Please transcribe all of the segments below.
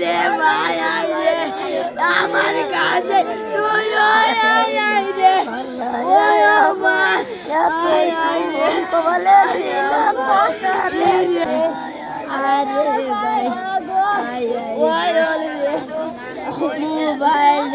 রে আয় রে। আমার কাছে তুই রে। আরে ভাই মোবাইল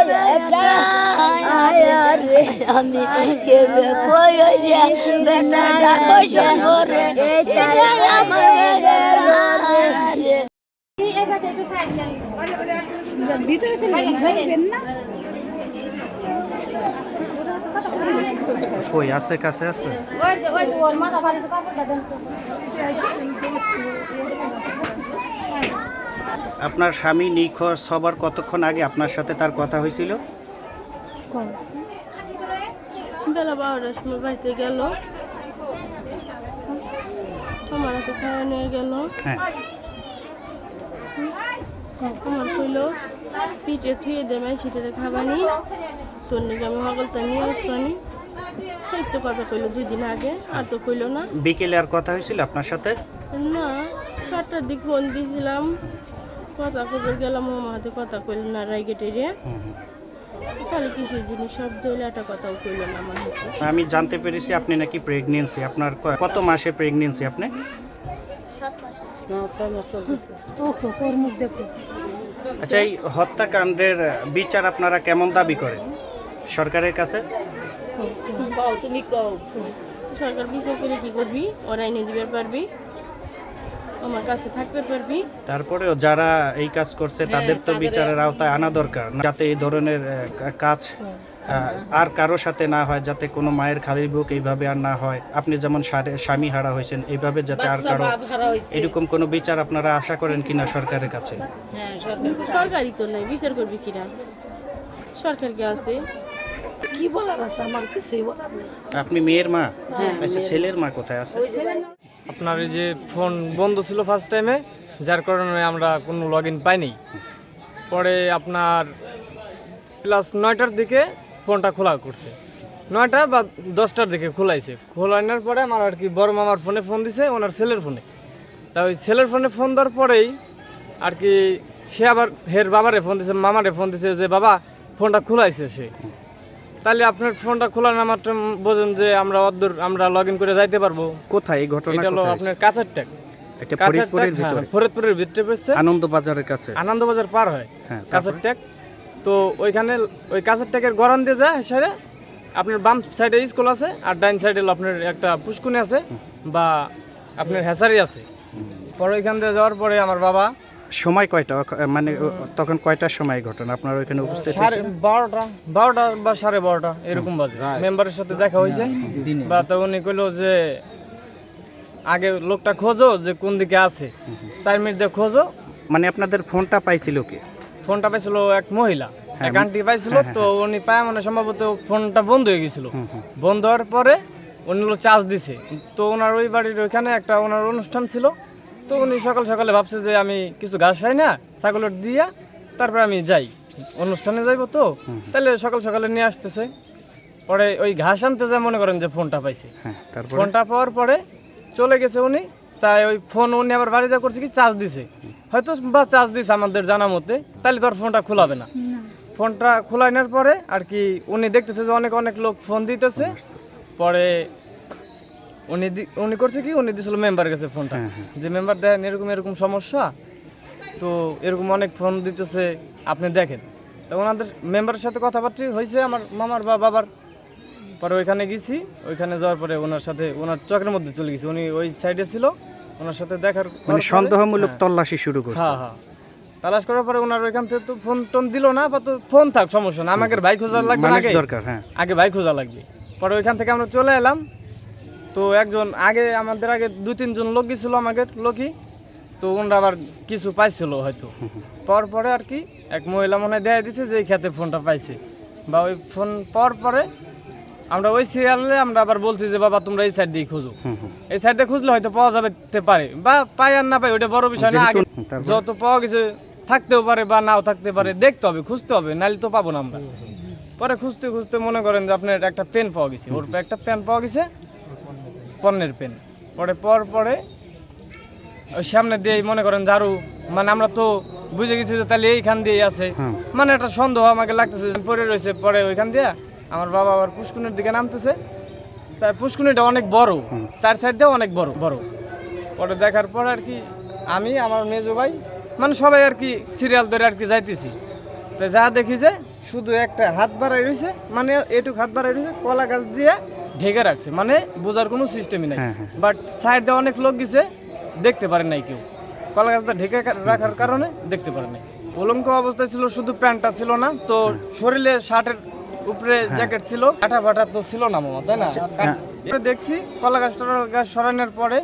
আমি কেবে কই বেটা ডাকো সঙ্গরে এরাই আমার ভিতরে না? কই আছে কাছে আছে। আপনার স্বামী নিখোঁজ হবার কতক্ষণ আগে আপনার সাথে তার কথা হয়েছিল? বেলা বারোটার সময় বাড়িতে গেল। আমার হাতে খাওয়া নিয়ে গেল। হ্যাঁ। আমার কইল পিঠে খেয়ে দেবে সেটারে খাবানি। তোর নাকি আমি হগলটা নিয়ে আসবানি এই তো কথা কইলো দুই দিন আগে আর তো কইলো না। বিকেলে আর কথা হয়েছিল আপনার সাথে? না সাতটার দিক ফোন দিয়েছিলাম। কথা কবে গেলাম হাতে কথা কইল না রাইগেটে রে হুম, হুম। কিসের জিনিস সব দইলে কথাও কইল না আমার আমি জানতে পেরেছি আপনি নাকি প্রেগনেন্সি আপনার কত মাসে প্রেগনেন্সি আপনি? আচ্ছা এই হত্যাকাণ্ডের বিচার আপনারা কেমন দাবি করেন? সরকারের কাছে? সরকার বিচার করে কি করবি? ওরা এনে দিবে পারবি? আমার কাছে থাকতে পারবি। তারপরেও যারা এই কাজ করছে তাদের তো বিচারের আওতায় আনা দরকার। যাতে এই ধরনের কাজ আর কারও সাথে না হয় যাতে কোনো মায়ের খালি বুক এইভাবে আর না হয়। আপনি যেমন স্বামী হারা হয়েছেন এইভাবে যাতে আর কারও এরকম কোনো বিচার আপনারা আশা করেন কিনা সরকারের কাছে? সরকারি তো নাই বিচার করবি কিনা? সরকার কে আছে? কি বলার আছে? আমার কিছুই বলার নেই। আপনি মেয়ের মা? আচ্ছা ছেলের মা কোথায় আছে? আপনার এই যে ফোন বন্ধ ছিল ফার্স্ট টাইমে যার কারণে আমরা কোনো লগ ইন পাইনি। পরে আপনার প্লাস নয়টার দিকে ফোনটা খোলা করছে। নয়টা বা দশটার দিকে খোলাইছে। খোলানোর পরে আমার আর কি বড় মামার ফোনে ফোন দিছে, ওনার ছেলের ফোনে। তা ওই ছেলের ফোনে ফোন দেওয়ার পরেই আর কি সে আবার হের বাবারে ফোন দিছে, মামারে ফোন দিছে যে, বাবা, ফোনটা খোলাইছে সে। তাহলে আপনার ফোনটা খোলানো মাত্র বোঝেন যে আমরা অদ্দূর আমরা লগ ইন করে যাইতে পারব। কোথায়? এই ঘটনা এটা হলো আপনার কাঁচার ট্যাগ এটা ফরিদপুরের হ্যাঁ, ভিতরে। ফরিদপুরের ভিতরে পেয়েছে আনন্দ বাজারের কাছে। আনন্দবাজার পার হয় হ্যাঁ কাঁচার ট্যাগ। তো ওইখানে ওই কাঁচার ট্যাগের গরম দিয়ে যায় সেরে আপনার বাম সাইডে স্কুল আছে আর ডাইন সাইডে আপনার একটা পুষ্কুনি আছে বা আপনার হেসারি আছে। পরে ওইখান দিয়ে যাওয়ার পরে আমার বাবা সময় কয়টা? মানে তখন কয়টার সময় ঘটনা? আপনার ওইখানে উপস্থিত সাড়ে বারোটা বারোটা বা সাড়ে বারোটা এরকম বাজে। মেম্বারের সাথে দেখা হয়েছে। বা তো উনি কইলো যে আগে লোকটা খোঁজো যে কোন দিকে আছে। চার মিনিট দিয়ে খোঁজো। মানে আপনাদের ফোনটা পাইছিল কি? ফোনটা পাইছিল এক মহিলা হ্যাঁ, এক আন্টি পাইছিল। হ্যাঁ, হ্যাঁ, তো উনি পায় মানে সম্ভবত ফোনটা বন্ধ হয়ে গেছিল। বন্ধ হওয়ার পরে উনি হলো চার্জ দিছে। তো ওনার ওই বাড়ির ওইখানে একটা ওনার অনুষ্ঠান ছিল। তো উনি সকাল সকালে ভাবছে যে আমি কিছু ঘাস খাই না ছাগলের দিয়া তারপরে আমি যাই। অনুষ্ঠানে যাইবো তো তাহলে সকাল সকালে নিয়ে আসতেছে। পরে ওই ঘাস আনতে যায় মনে করেন যে ফোনটা পাইছে। হ্যাঁ ফোনটা পাওয়ার পরে চলে গেছে উনি তাই ওই ফোন উনি আবার বাড়ি যা করছে কি চার্জ দিছে। হয়তো বা চার্জ দিছে আমাদের জানা মতে তাহলে তোর ফোনটা খোলাবে না। ফোনটা খোলানোর পরে আর কি উনি দেখতেছে যে অনেক অনেক লোক ফোন দিতেছে। পরে উনি উনি করছে কি? উনি দিছিল মেম্বারের কাছে ফোনটা হ্যাঁ, হ্যাঁ। যে মেম্বার দেখেন এরকম এরকম সমস্যা তো এরকম অনেক ফোন দিতেছে আপনি দেখেন। তো ওনাদের মেম্বারের সাথে কথাবার্তা হয়েছে আমার মামার বা বাবার। পরে ওইখানে গেছি ওইখানে যাওয়ার পরে ওনার সাথে ওনার চকের মধ্যে চলে গেছি। উনি ওই সাইডে ছিল ওনার সাথে দেখার মানে সন্দেহমূলক হ্যাঁ। তল্লাশি শুরু করছে। হ্যাঁ হ্যাঁ। তালাশ করার পরে ওনার ওইখান থেকে তো ফোন টোন দিল না বা তো ফোন থাক সমস্যা না। আমাকে ভাই খোঁজা লাগবে আগে। দরকার হ্যাঁ। আগে ভাই খোঁজা লাগবে। পরে ওইখান থেকে আমরা চলে এলাম। তো একজন আগে আমাদের আগে দু তিনজন লোক গেছিল আমাদের লোকই। তো ওনারা আবার কিছু পাইছিল হয়তো। পর পরে আর কি এক মহিলা মনে হয় দেয়া দিছে যে এই খেতে ফোনটা পাইছে। বা ওই ফোন পাওয়ার পরে আমরা ওই সিরিয়ালে আমরা আবার বলছি যে বাবা তোমরা এই সাইড দিয়ে খুঁজো। এই সাইডে খুঁজলে হয়তো পাওয়া যাবে পারে। বা পাই আর না পাই ওটা বড় বিষয় না। যত পাওয়া গেছে থাকতেও পারে বা নাও থাকতে পারে দেখতে হবে খুঁজতে হবে নাহলে তো পাবো না আমরা। পরে খুঁজতে খুঁজতে মনে করেন যে আপনার একটা পেন পাওয়া গেছে। ওর একটা পেন পাওয়া গেছে পণ্যের পেন। পরে পর পরে ওই সামনে দিয়ে মনে করেন ঝাড়ু। মানে আমরা তো বুঝে গেছি যে তাহলে এইখান দিয়েই আছে। মানে একটা সন্দেহ আমাকে লাগতেছে পড়ে রয়েছে পরে ওইখান দিয়ে আমার বাবা আবার পুষ্কুনের দিকে নামতেছে। তাই পুষ্কুনিটা অনেক বড়। তার সাইড দিয়েও অনেক বড় বড়। পরে দেখার পর আর কি আমি আমার মেজো ভাই মানে সবাই আর কি সিরিয়াল ধরে আর কি যাইতেছি। তো যা দেখি যে শুধু একটা হাত বাড়াই রয়েছে মানে এটুক হাত বাড়াই রয়েছে কলা গাছ দিয়ে ঢেকে রাখছে। মানে বোঝার কোনো সিস্টেমই নাই। হ্যাঁ, হ্যাঁ। বাট সাইড দিয়ে অনেক লোক গেছে দেখতে পারে নাই কেউ। কলা গাছটা ঢেকে রাখার কারণে দেখতে পারে নাই। উলঙ্ক অবস্থায় ছিল শুধু প্যান্টটা ছিল না তো শরীরে শার্টের উপরে জ্যাকেট ছিল কাটা ফাটা তো ছিল না মামা তাই না? হ্যাঁ। দেখছি কলা গাছ গাছ সরানোর পরে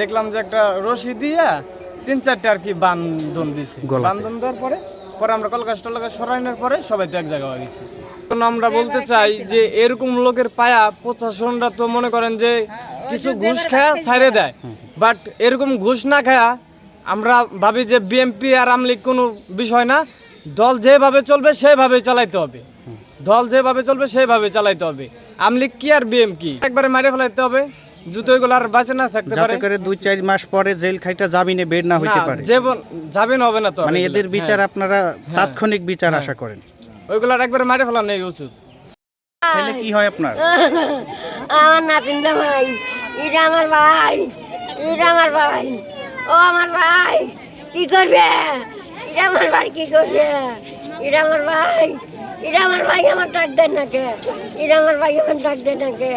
দেখলাম যে একটা রশি দিয়া তিন চারটে আর কি বান্ধন দিছে। বান্ধন দেওয়ার পরে পরে আমরা কলা গাছ টলা গাছ সরানোর পরে সবাই তো এক জায়গায় হয়ে গেছি। এখন আমরা বলতে চাই যে এরকম লোকের পায়া প্রশাসনরা তো মনে করেন যে কিছু ঘুষ খায়া ছাইড়ে দেয়। বাট এরকম ঘুষ না খায়া আমরা ভাবি যে বিএমপি আর আমলিগ কোনো বিষয় না। দল যেভাবে চলবে সেভাবে চালাইতে হবে। দল যেভাবে চলবে সেভাবে চালাইতে হবে। আমলিগ কি আর বিএম কি একবারে মারে ফেলাইতে হবে। জুতো এগুলো আর বাঁচে না থাকতে পারে। করে দুই চার মাস পরে জেল খাইটা জামিনে বের না হইতে পারে। জীবন যাবেন হবে না তো মানে এদের বিচার হ্যাঁ, আপনারা তাৎক্ষণিক বিচার আশা করেন। ওইগুলার একবারে মারে ফেলানো এই ওষুধ। ছেলে কি হয় আপনার? আমার নাতিনটা ভাই এটা আমার ভাই এটা আমার ভাই ও আমার ভাই কি করবে? এটা আমার ভাই কি করবে? এটা আমার ভাই এটা আমার ভাই আমার ডাক দেন না কে এটা আমার ভাই আমার ডাক দেন না কে